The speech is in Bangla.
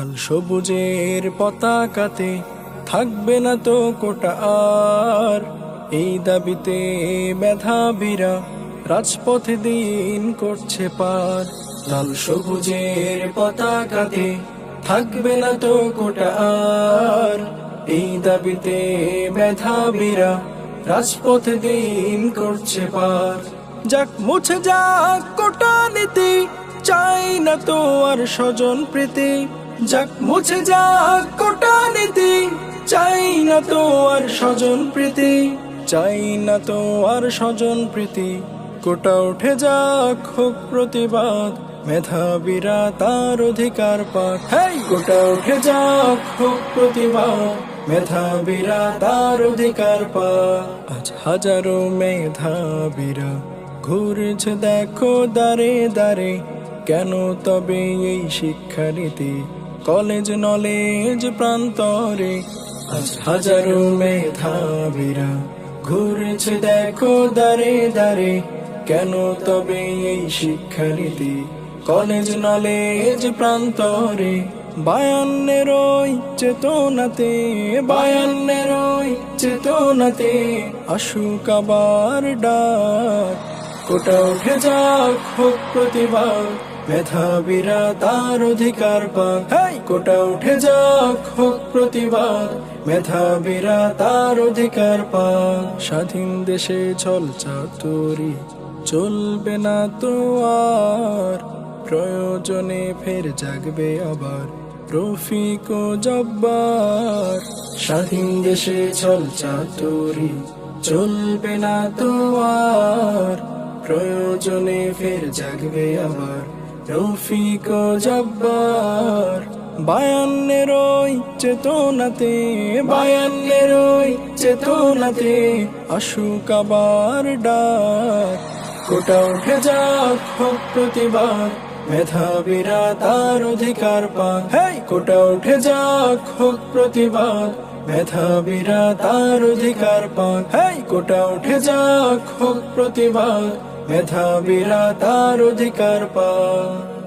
লাল সবুজের পতাকাতে থাকবে না তো কোটা আর। এই দাবিতে মেধাবীরা রাজপথে দিন করছে পার। লাল সবুজের পতাকাতে থাকবে না তো কোটা আর। এই দাবিতে মেধাবীরা রাজপথে দিন করছে পার। যাক, মুছে যাক কোটা নীতি, চাই না তো আর স্বজন প্রীতি। যাক মুছে যাক কোটা নীতি। চাই না তো আর স্বজন প্রীতি চাই না তো আর স্বজন প্রীতি। কোটা উঠে যাক হোক প্রতিবাদ মেধাবীরা তার অধিকার পাক। হেই! কোটা উঠে যাক হোক প্রতিবাদ মেধাবীরা তার অধিকার পাক। আজ হাজারো মেধাবীরা ঘুরেছে দেখো দারে দারে কেন তবে এই শিক্ষানীতি? কলেজ নলেজ প্রান্তরে হাজারো মেধাবীরা ঘুরেছে, দেখো দারে দারে কেন তবে এই শিক্ষানীতি? কলেজ নলেজ প্রান্তরে বায়ান্নের চেতনাতে বায়ান্নের চেতনাতে আসুক আবার ডাক। কোটা উঠে যাক হোক প্রতিবাদ মেধাবীরা তার অধিকার পাক কোটা উঠে যাক হোক প্রতিবাদ। মেধাবীরা তার অধিকার পাক স্বাধীন দেশে চল চাতুরি চলবে না তো আর। প্রয়োজনে ফের জাগবে আবার রফিক ও জব্বার। স্বাধীন দেশে চল চাতুরি চলবে না তো আর। প্রয়োজনে ফের জাগবে আবার রফিক জব্বার। বায়ান্নের চেতনাতে বায়ান্নের চেতনাতে, আসুক আবার ডাক। কোটা উঠে যাক হোক প্রতিবাদ মেধাবীরা তার অধিকার পাক। কোটা উঠে যাক হোক প্রতিবাদ মেধাবীরা তার অধিকার পাক। কোটা উঠে যাক হোক প্রতিবাদ মেধাবীরা তার অধিকার পাক